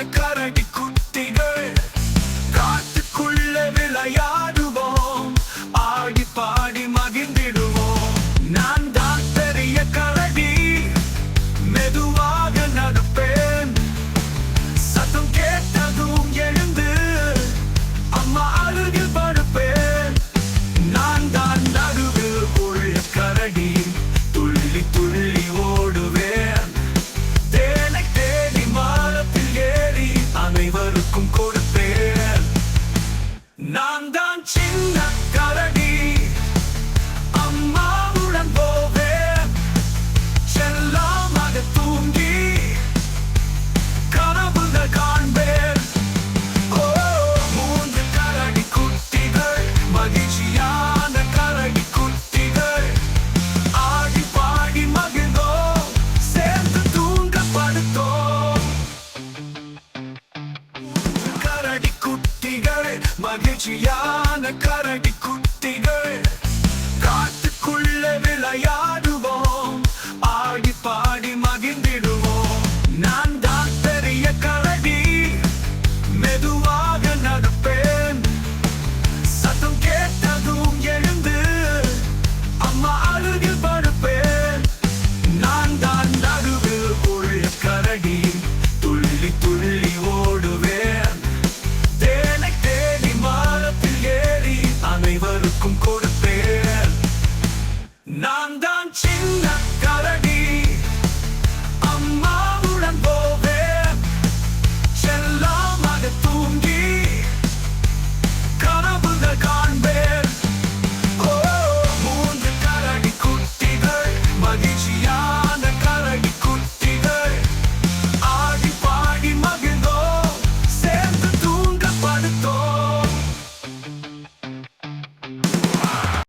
ጥንካሬ கரடி குட்டிகள் மகிழ்ச்சியான கரடி குட்டிகள். நான் தான் சின்ன கரடி. அம்மாவுடன் போவேன் செல்லாமாக தூங்கி. கனவுகள் காண்பேன். மூன்று கரடி குட்டிகள் மகிழ்ச்சியா?